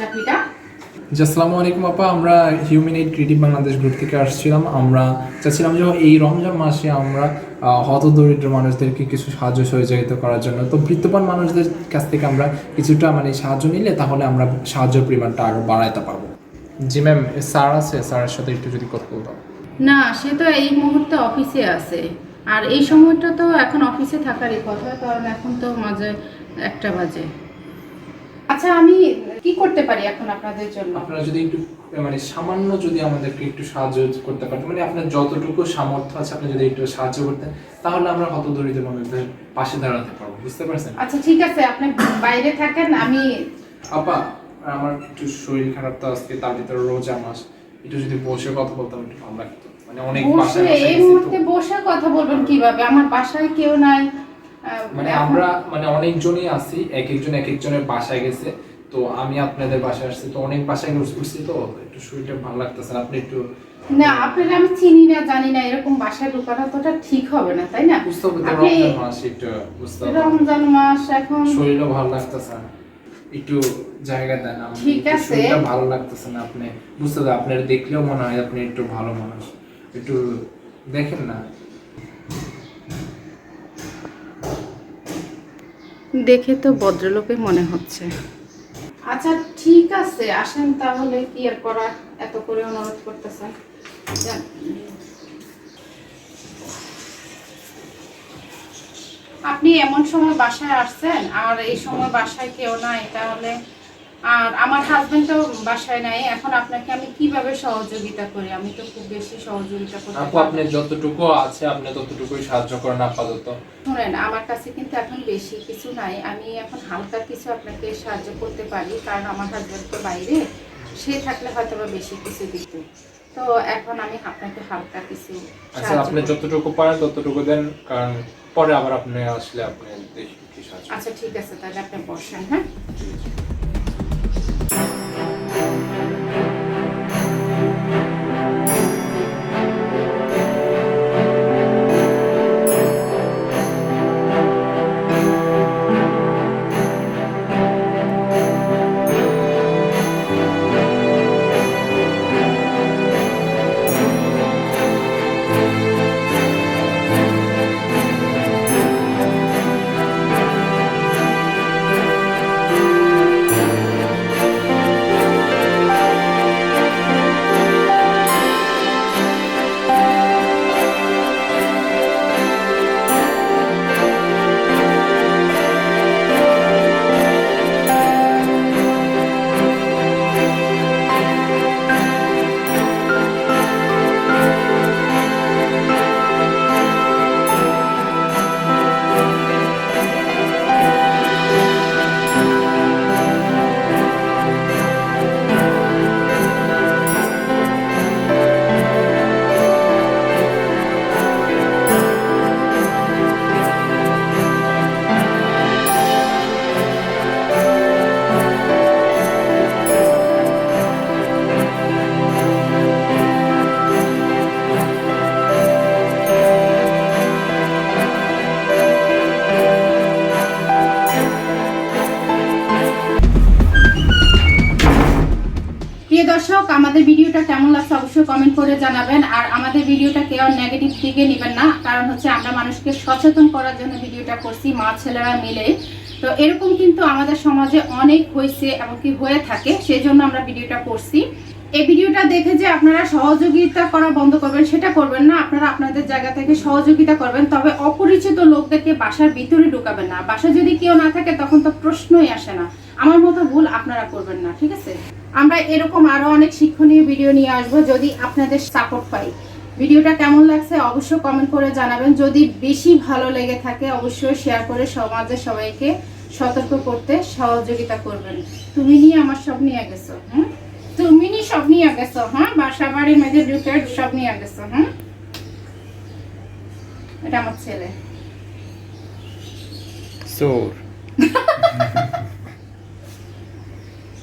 চাকরিটা জি আসসালামু আলাইকুম আপা আমরা human aid creative Bangladesh group থেকে আসছিলাম। আমরা চাচ্ছিলাম যে এই রমজান মাসে আমরা আহ, হতদরিদ্র মানুষদেরকে কিছু সাহায্য সহযোগিতা করার জন্য। তো বৃত্তবান মানুষদের কাছ থেকে আমরা কিছুটা মানে সাহায্য নিলে তাহলে আমরা সাহায্যের পরিমাণটা আরও বাড়াইতে পারব। জি ম্যাম স্যার আছে? স্যারের সাথে একটু যদি কথা বলতাম। না সে তো এই মুহূর্তে অফিসে আছে। আর এই সময়টা তো এখন অফিসে থাকারই কথা কারণ এখন তো মাঝে একটা বাজে। আচ্ছা আমি কি করতে পারি এখন আপনাদের জন্য? আপনারা যদি একটু মানে সামান্য যদি আমাদেরকে একটু সাহায্য করতে পারতেন মানে আপনার যতটুকু সামর্থ্য আছে আপনি যদি একটু সাহায্য করতেন তাহলে আমরা হতদরিদ্র মানুষদের পাশে দাঁড়াতে পারব বুঝতে পারছেন? আচ্ছা ঠিক আছে আপনি বাইরে থাকেন আমি আপা আমার একটু শরীর খারাপ তো আজকে তার ভিতরে রোজা মাস একটু যদি বসে কথা বলতাম একটু ভালো লাগতো। মানে অনেক বসে বাসায় এই মুহূর্তে বসে কথা বলবেন কীভাবে? আমার বাসায় কেউ নাই মানে আমরা মানে অনেকজনই আছি এক একজন এক একজনের বাসায় গেছে। তো আমি আপনাদের বাসায় আসছি তো অনেক বাসায় উঠছি তো একটু শরীরটা ভালো লাগতেছে আপনি একটু না আপনারা আমি চিনি না জানি না এরকম বাসায় ঢোকানো তো ঠিক হবে না তাই না? বুঝতে রমজান মাস একটু বুঝতে রমজান মাস এখন শরীরও ভালো লাগতেছে না একটু জায়গা দেন আমার ঠিক আছে। ভালো লাগতেছে না আপনি বুঝতে হবে আপনার দেখলেও মনে হয় আপনি একটু ভালো মানুষ একটু দেখেন না। দেখে তো ভদ্রলোকে মনে হচ্ছে। আচ্ছা ঠিক আছে, আসেন তাহলে, কি আর করা এত করে অনুরোধ করতেছেন। আপনি এমন সময় বাসায় আসছেন? আর এই সময় বাসায় কেউ নাই, তাহলে আর আমার হাজবেন্ড তো বাসায় নাই এখন আপনাকে আমি কীভাবে সহযোগিতা করি? আমি তো খুব বেশি সহযোগিতা করতে আপু আপনি যতটুকু আছে আপনি ততটুকুই সাহায্য করেন আপাতত। শুনেন আমার কাছে কিন্তু এখন বেশি কিছু নাই। আমি এখন হালকা কিছু আপনাকে সাহায্য করতে পারি কারণ আমার হাজব্যান্ড তো বাইরে সে থাকলে হয়তো বা বেশি কিছু দিত। তো এখন আমি আপনাকে হালকা কিছু আচ্ছা আপনি যতটুকু পারেন ততটুকু দেন কারণ পরে আবার আপনি আসলে আপনি আচ্ছা ঠিক আছে তাহলে আপনি বসেন হ্যাঁ? দর্শক আমাদের ভিডিওটা কেমন লাগছে অবশ্যই কমেন্ট করে জানাবেন। আর আমাদের ভিডিওটা কেউ নেগেটিভ দিকে নেবেন না, কারণ হচ্ছে আমরা মানুষকে সচেতন করার জন্য ভিডিওটা করছি, মা ছেলেরা মিলে। তো এরকম কিন্তু আমাদের সমাজে অনেক হয়েছে এমনকি হয়ে থাকে সেই জন্য আমরা ভিডিওটা করছি। এই ভিডিওটা দেখে যে আপনারা সহযোগিতা করা বন্ধ করবেন, সেটা করবেন না। আপনারা আপনাদের জায়গা থেকে সহযোগিতা করবেন, তবে অপরিচিত লোকদেরকে বাসার ভিতরে ঢুকাবেন না। বাসা যদি কেউ না থাকে, তখন তো প্রশ্নই আসে না। আমার মতো ভুল আপনারা করবেন না, ঠিক আছে? আমরা এরকম আরও অনেক শিক্ষণীয় ভিডিও নিয়ে আসব যদি আপনাদের সাপোর্ট পাই। ভিডিওটা কেমন লাগছে অবশ্যই কমেন্ট করে জানাবেন। যদি বেশি ভালো লেগে থাকে অবশ্যই শেয়ার করে সমাজের সবাইকে সতর্ক করতে সহযোগিতা করবেন। তুমি নিয়ে আমার সব নিয়ে গেছো হুম তুমি নি সব নিয়ে গেছো হ্যাঁ? বাসা বাড়ির মেয়েদের ঢুকে সব নিয়ে গেছো হ্যাঁ? এটা আমার ছেলে। সোর